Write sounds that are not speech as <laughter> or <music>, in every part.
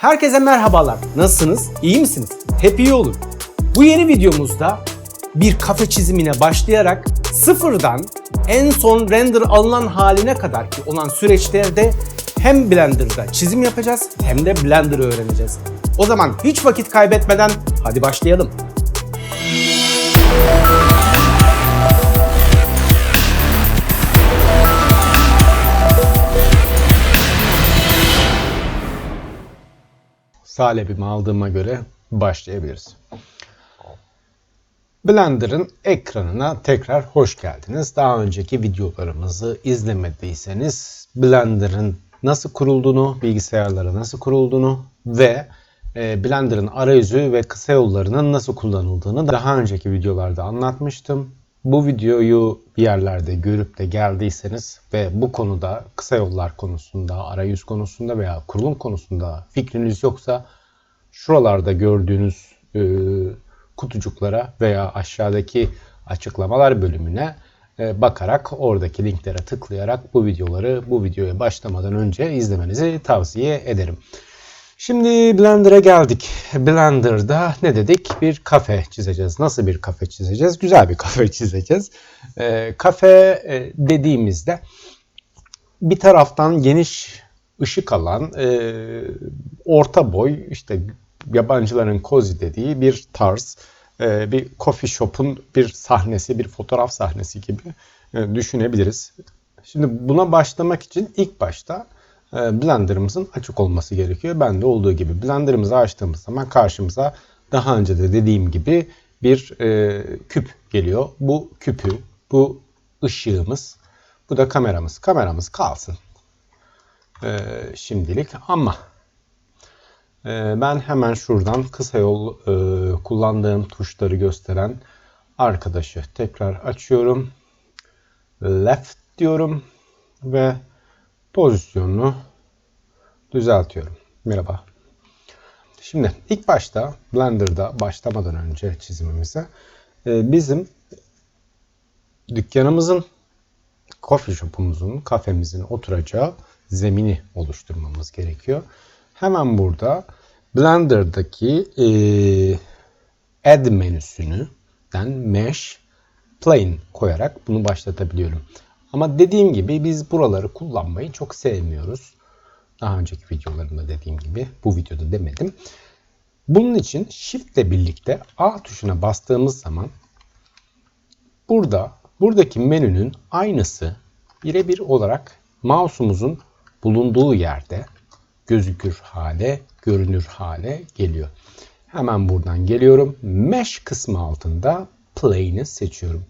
Herkese merhabalar. Nasılsınız? İyi misiniz? Hep iyi olun. Bu yeni videomuzda bir kafe çizimine başlayarak sıfırdan en son render alınan haline kadar ki olan süreçlerde hem Blender'da çizim yapacağız hem de Blender öğreneceğiz. O zaman hiç vakit kaybetmeden hadi başlayalım. Salep'imi aldığıma göre başlayabiliriz. Blender'ın ekranına tekrar hoş geldiniz. Daha önceki videolarımızı izlemediyseniz Blender'ın nasıl kurulduğunu, bilgisayarlara nasıl kurulduğunu ve e, Blender'ın arayüzü ve kısa yollarının nasıl kullanıldığını daha önceki videolarda anlatmıştım. Bu videoyu bir yerlerde görüp de geldiyseniz ve bu konuda kısa yollar konusunda, arayüz konusunda veya kurulum konusunda fikriniz yoksa şuralarda gördüğünüz e, kutucuklara veya aşağıdaki açıklamalar bölümüne e, bakarak oradaki linklere tıklayarak bu videoları bu videoya başlamadan önce izlemenizi tavsiye ederim. Şimdi Blender'a geldik. Blender'da ne dedik? Bir kafe çizeceğiz. Nasıl bir kafe çizeceğiz? Güzel bir <laughs> kafe çizeceğiz. E, kafe e, dediğimizde bir taraftan geniş ışık alan, e, orta boy, işte yabancıların cozy dediği bir tarz, e, bir coffee shop'un bir sahnesi, bir fotoğraf sahnesi gibi e, düşünebiliriz. Şimdi buna başlamak için ilk başta Blender'ımızın açık olması gerekiyor. Ben de olduğu gibi Blender'ımızı açtığımız zaman karşımıza daha önce de dediğim gibi bir e, küp geliyor. Bu küpü, bu ışığımız, bu da kameramız. Kameramız kalsın e, şimdilik ama e, ben hemen şuradan kısa yol e, kullandığım tuşları gösteren arkadaşı tekrar açıyorum. Left diyorum ve pozisyonunu düzeltiyorum. Merhaba. Şimdi ilk başta Blender'da başlamadan önce çizimimize e, bizim dükkanımızın, coffee shop'umuzun, kafemizin oturacağı zemini oluşturmamız gerekiyor. Hemen burada Blender'daki e, Add menüsünden Mesh Plane koyarak bunu başlatabiliyorum. Ama dediğim gibi biz buraları kullanmayı çok sevmiyoruz. Daha önceki videolarımda dediğim gibi bu videoda demedim. Bunun için Shift ile birlikte A tuşuna bastığımız zaman burada buradaki menünün aynısı birebir olarak mouse'umuzun bulunduğu yerde gözükür hale, görünür hale geliyor. Hemen buradan geliyorum. Mesh kısmı altında Plane'i seçiyorum.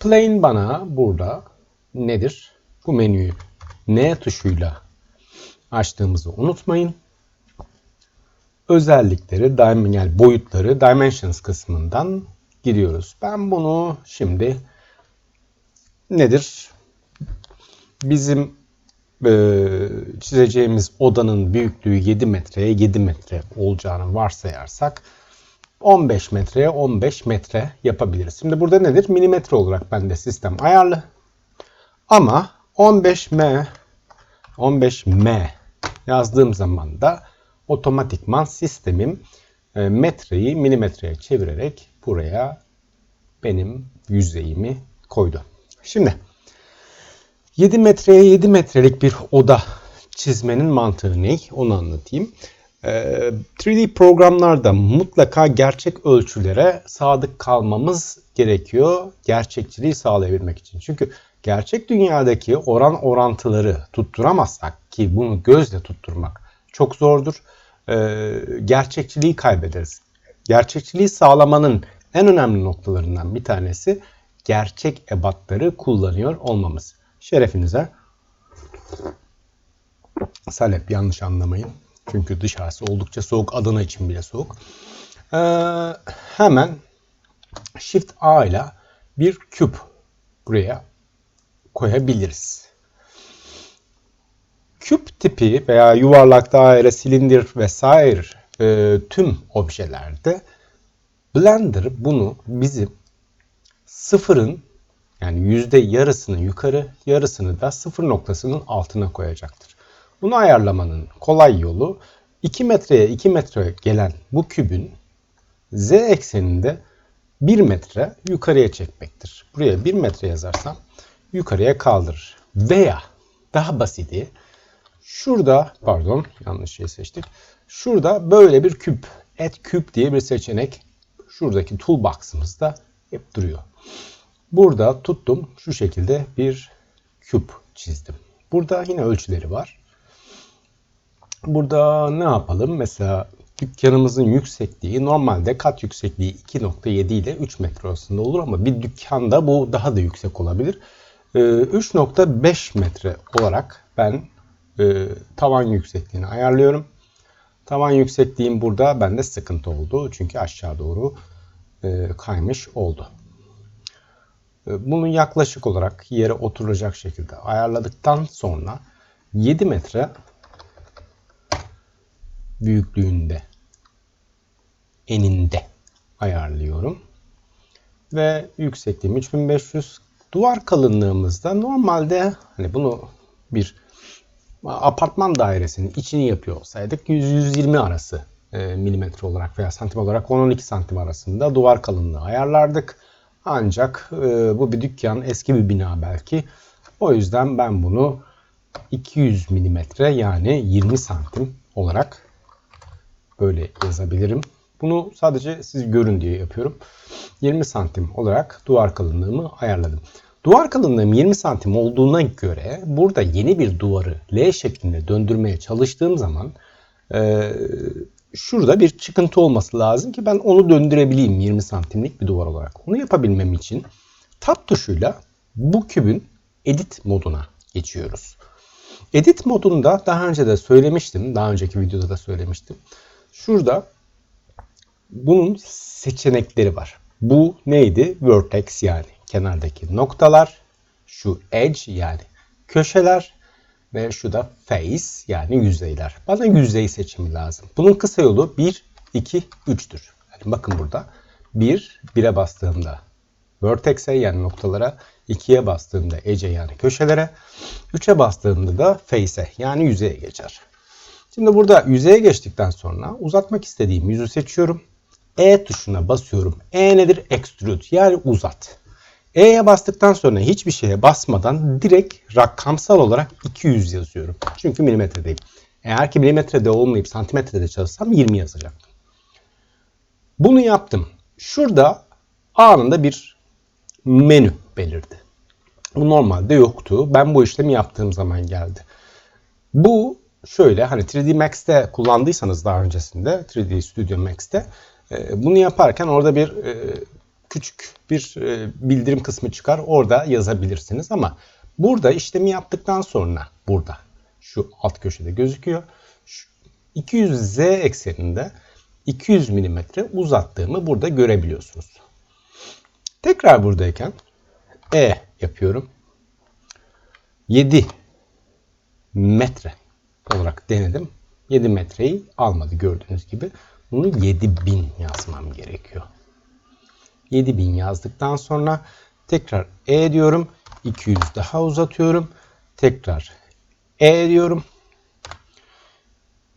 Plane bana burada nedir? Bu menüyü N tuşuyla açtığımızı unutmayın. Özellikleri, yani boyutları Dimensions kısmından giriyoruz. Ben bunu şimdi nedir? Bizim e, çizeceğimiz odanın büyüklüğü 7 metreye 7 metre olacağını varsayarsak 15 metreye 15 metre yapabiliriz. Şimdi burada nedir? Milimetre olarak bende sistem ayarlı. Ama 15M 15M yazdığım zaman da otomatikman sistemim e, metreyi milimetreye çevirerek buraya benim yüzeyimi koydu. Şimdi 7 metreye 7 metrelik bir oda çizmenin mantığı ne? Onu anlatayım. 3D ee, programlarda mutlaka gerçek ölçülere sadık kalmamız gerekiyor gerçekçiliği sağlayabilmek için. Çünkü gerçek dünyadaki oran orantıları tutturamazsak ki bunu gözle tutturmak çok zordur. Ee, gerçekçiliği kaybederiz. Gerçekçiliği sağlamanın en önemli noktalarından bir tanesi gerçek ebatları kullanıyor olmamız şerefinize. Salep yanlış anlamayın. Çünkü dışarısı oldukça soğuk. Adana için bile soğuk. Ee, hemen Shift A ile bir küp buraya koyabiliriz. Küp tipi veya yuvarlak daire, silindir vesaire e, tüm objelerde Blender bunu bizim sıfırın yani yüzde yarısını yukarı, yarısını da sıfır noktasının altına koyacaktır. Bunu ayarlamanın kolay yolu 2 metreye 2 metre gelen bu kübün z ekseninde 1 metre yukarıya çekmektir. Buraya 1 metre yazarsam yukarıya kaldırır. Veya daha basiti şurada pardon yanlış şey seçtik. Şurada böyle bir küp add küp diye bir seçenek şuradaki toolbox'ımızda hep duruyor. Burada tuttum şu şekilde bir küp çizdim. Burada yine ölçüleri var. Burada ne yapalım? Mesela dükkanımızın yüksekliği normalde kat yüksekliği 2.7 ile 3 metre arasında olur ama bir dükkanda bu daha da yüksek olabilir. 3.5 metre olarak ben e, tavan yüksekliğini ayarlıyorum. Tavan yüksekliğim burada bende sıkıntı oldu. Çünkü aşağı doğru e, kaymış oldu. E, bunu yaklaşık olarak yere oturacak şekilde ayarladıktan sonra 7 metre büyüklüğünde eninde ayarlıyorum. Ve yüksekliğim 3500. Duvar kalınlığımızda normalde hani bunu bir apartman dairesinin içini yapıyor olsaydık 100-120 arası e, milimetre olarak veya santim olarak 10-12 santim arasında duvar kalınlığı ayarlardık. Ancak e, bu bir dükkan, eski bir bina belki. O yüzden ben bunu 200 milimetre yani 20 santim olarak böyle yazabilirim. Bunu sadece siz görün diye yapıyorum. 20 santim olarak duvar kalınlığımı ayarladım. Duvar kalınlığım 20 santim olduğuna göre burada yeni bir duvarı L şeklinde döndürmeye çalıştığım zaman e, şurada bir çıkıntı olması lazım ki ben onu döndürebileyim 20 santimlik bir duvar olarak. Onu yapabilmem için tab tuşuyla bu kübün edit moduna geçiyoruz. Edit modunda daha önce de söylemiştim. Daha önceki videoda da söylemiştim. Şurada bunun seçenekleri var. Bu neydi? Vertex yani kenardaki noktalar. Şu edge yani köşeler. Ve şu da face yani yüzeyler. Bana yüzey seçimi lazım. Bunun kısa yolu 1, 2, 3'tür. Yani bakın burada 1, 1'e bastığımda vertex'e yani noktalara, 2'ye bastığımda edge'e yani köşelere, 3'e bastığımda da face'e yani yüzeye geçer. Şimdi burada yüzeye geçtikten sonra uzatmak istediğim yüzü seçiyorum. E tuşuna basıyorum. E nedir? Extrude yani uzat. E'ye bastıktan sonra hiçbir şeye basmadan direkt rakamsal olarak 200 yazıyorum. Çünkü milimetredeyim. Eğer ki milimetrede olmayıp santimetrede çalışsam 20 yazacaktım. Bunu yaptım. Şurada anında bir menü belirdi. Bu normalde yoktu. Ben bu işlemi yaptığım zaman geldi. Bu şöyle hani 3D Max'te kullandıysanız daha öncesinde 3D Studio Max'te e, bunu yaparken orada bir e, küçük bir e, bildirim kısmı çıkar. Orada yazabilirsiniz ama burada işlemi yaptıktan sonra burada şu alt köşede gözüküyor. 200 z ekseninde 200 mm uzattığımı burada görebiliyorsunuz. Tekrar buradayken E yapıyorum. 7 metre olarak denedim. 7 metreyi almadı gördüğünüz gibi. Bunu 7000 yazmam gerekiyor. 7000 yazdıktan sonra tekrar E diyorum. 200 daha uzatıyorum. Tekrar E diyorum.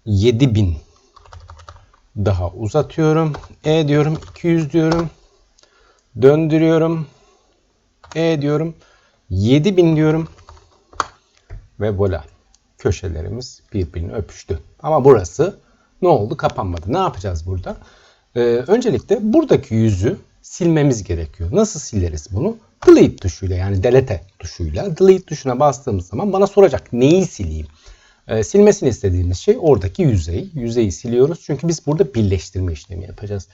7000 daha uzatıyorum. E diyorum. 200 diyorum. Döndürüyorum. E diyorum. 7000 diyorum. Ve voilà. Köşelerimiz birbirini öpüştü. Ama burası ne oldu? Kapanmadı. Ne yapacağız burada? Ee, öncelikle buradaki yüzü silmemiz gerekiyor. Nasıl sileriz bunu? Delete tuşuyla yani delete tuşuyla. Delete tuşuna bastığımız zaman bana soracak neyi sileyim? Ee, silmesini istediğimiz şey oradaki yüzey. Yüzeyi siliyoruz çünkü biz burada birleştirme işlemi yapacağız.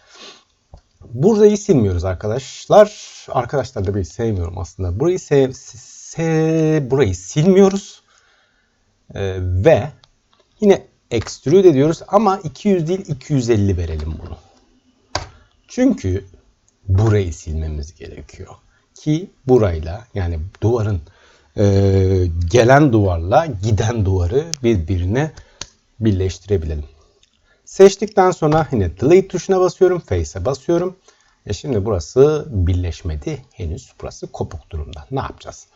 Burayı silmiyoruz arkadaşlar. Arkadaşlar da bir sevmiyorum aslında. Burayı sev, se, burayı silmiyoruz. Ee, ve yine extrude ediyoruz ama 200 değil 250 verelim bunu. Çünkü burayı silmemiz gerekiyor. Ki burayla yani duvarın e, gelen duvarla giden duvarı birbirine birleştirebilelim. Seçtikten sonra yine delete tuşuna basıyorum. Face'e basıyorum. E şimdi burası birleşmedi. Henüz burası kopuk durumda. Ne yapacağız?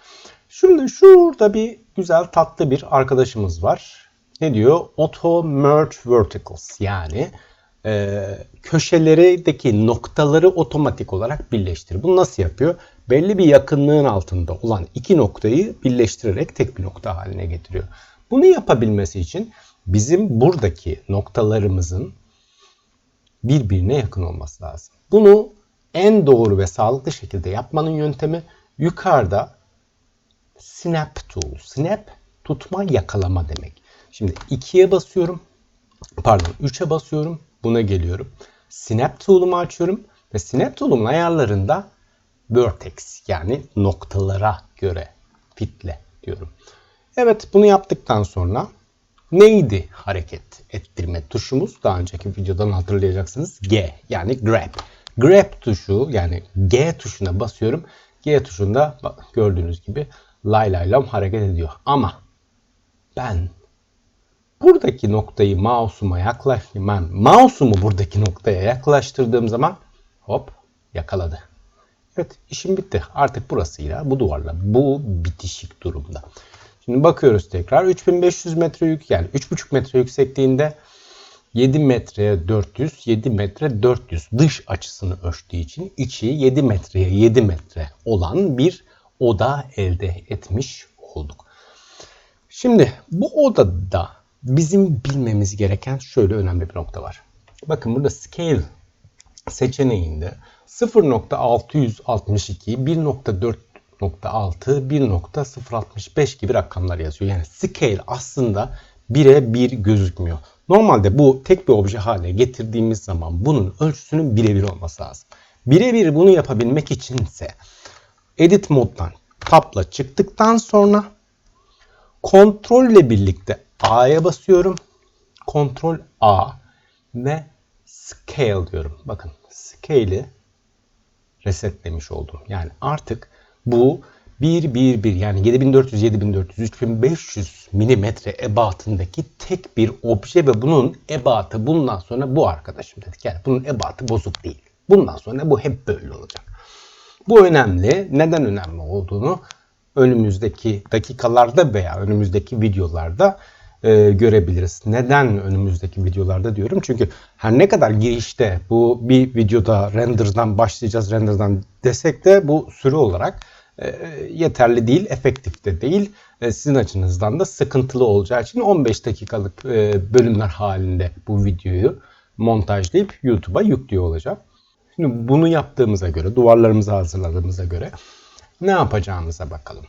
Şimdi şurada bir güzel tatlı bir arkadaşımız var. ne diyor? Auto merge verticals yani e, köşelerdeki noktaları otomatik olarak birleştir. Bunu nasıl yapıyor? Belli bir yakınlığın altında olan iki noktayı birleştirerek tek bir nokta haline getiriyor. Bunu yapabilmesi için bizim buradaki noktalarımızın birbirine yakın olması lazım. Bunu en doğru ve sağlıklı şekilde yapmanın yöntemi yukarıda snap tool. Snap tutma yakalama demek. Şimdi 2'ye basıyorum. Pardon 3'e basıyorum. Buna geliyorum. Snap tool'umu açıyorum ve snap tool'umun ayarlarında vertex yani noktalara göre fitle diyorum. Evet bunu yaptıktan sonra neydi hareket ettirme tuşumuz? Daha önceki videodan hatırlayacaksınız. G yani grab. Grab tuşu yani G tuşuna basıyorum. G tuşunda gördüğünüz gibi lay lay lam hareket ediyor. Ama ben buradaki noktayı mouse'uma yaklaştım. Ben mouse'umu buradaki noktaya yaklaştırdığım zaman hop yakaladı. Evet işim bitti. Artık burasıyla bu duvarla bu bitişik durumda. Şimdi bakıyoruz tekrar 3500 metre yük yani 3,5 metre yüksekliğinde 7 metreye 400, 7 metre 400 dış açısını ölçtüğü için içi 7 metreye 7 metre olan bir oda elde etmiş olduk. Şimdi bu odada bizim bilmemiz gereken şöyle önemli bir nokta var. Bakın burada scale seçeneğinde 0.662, 1.4.6, 1.065 gibi rakamlar yazıyor. Yani scale aslında 1'e 1 gözükmüyor. Normalde bu tek bir obje haline getirdiğimiz zaman bunun ölçüsünün birebir olması lazım. Birebir bunu yapabilmek içinse edit moddan tabla çıktıktan sonra kontrol ile birlikte A'ya basıyorum. Kontrol A ve scale diyorum. Bakın scale'i resetlemiş oldum. Yani artık bu 1 1 1 yani 7400 7400 3500 milimetre ebatındaki tek bir obje ve bunun ebatı bundan sonra bu arkadaşım dedik. Yani bunun ebatı bozuk değil. Bundan sonra bu hep böyle olacak. Bu önemli. Neden önemli olduğunu önümüzdeki dakikalarda veya önümüzdeki videolarda e, görebiliriz. Neden önümüzdeki videolarda diyorum? Çünkü her ne kadar girişte bu bir videoda render'dan başlayacağız render'dan desek de bu süre olarak e, yeterli değil, efektif de değil. E, sizin açınızdan da sıkıntılı olacağı için 15 dakikalık e, bölümler halinde bu videoyu montajlayıp YouTube'a yüklüyor olacağım. Şimdi bunu yaptığımıza göre, duvarlarımızı hazırladığımıza göre ne yapacağımıza bakalım.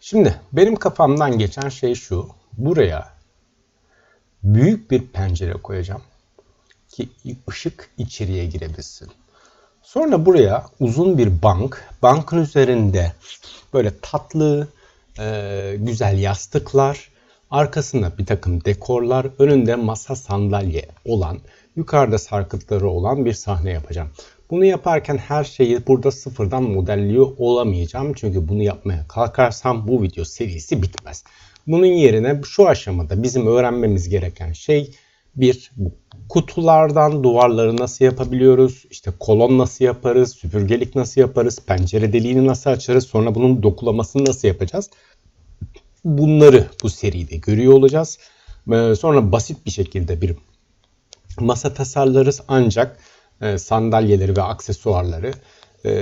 Şimdi benim kafamdan geçen şey şu. Buraya büyük bir pencere koyacağım ki ışık içeriye girebilsin. Sonra buraya uzun bir bank, bankın üzerinde böyle tatlı, e, güzel yastıklar, arkasında bir takım dekorlar, önünde masa sandalye olan, yukarıda sarkıtları olan bir sahne yapacağım. Bunu yaparken her şeyi burada sıfırdan modelliyor olamayacağım. Çünkü bunu yapmaya kalkarsam bu video serisi bitmez. Bunun yerine şu aşamada bizim öğrenmemiz gereken şey bir kutulardan duvarları nasıl yapabiliyoruz? İşte kolon nasıl yaparız? Süpürgelik nasıl yaparız? Pencere deliğini nasıl açarız? Sonra bunun dokulamasını nasıl yapacağız? Bunları bu seride görüyor olacağız. Ee, sonra basit bir şekilde bir masa tasarlarız ancak sandalyeleri ve aksesuarları e,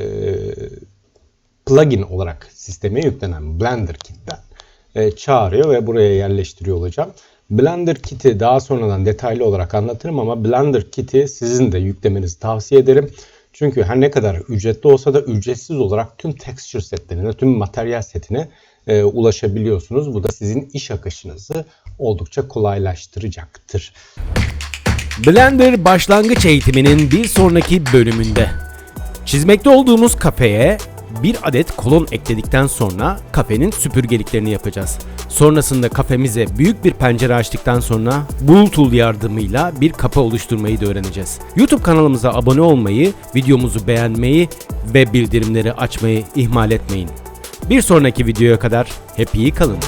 plugin olarak sisteme yüklenen Blender Kit'ten e, çağırıyor ve buraya yerleştiriyor olacağım. Blender Kit'i daha sonradan detaylı olarak anlatırım ama Blender Kit'i sizin de yüklemenizi tavsiye ederim. Çünkü her ne kadar ücretli olsa da ücretsiz olarak tüm texture setlerine, tüm materyal setine e, ulaşabiliyorsunuz. Bu da sizin iş akışınızı oldukça kolaylaştıracaktır. Blender başlangıç eğitiminin bir sonraki bölümünde çizmekte olduğumuz kafeye bir adet kolon ekledikten sonra kafenin süpürgeliklerini yapacağız. Sonrasında kafemize büyük bir pencere açtıktan sonra Bull Tool yardımıyla bir kapı oluşturmayı da öğreneceğiz. YouTube kanalımıza abone olmayı, videomuzu beğenmeyi ve bildirimleri açmayı ihmal etmeyin. Bir sonraki videoya kadar hep iyi kalın.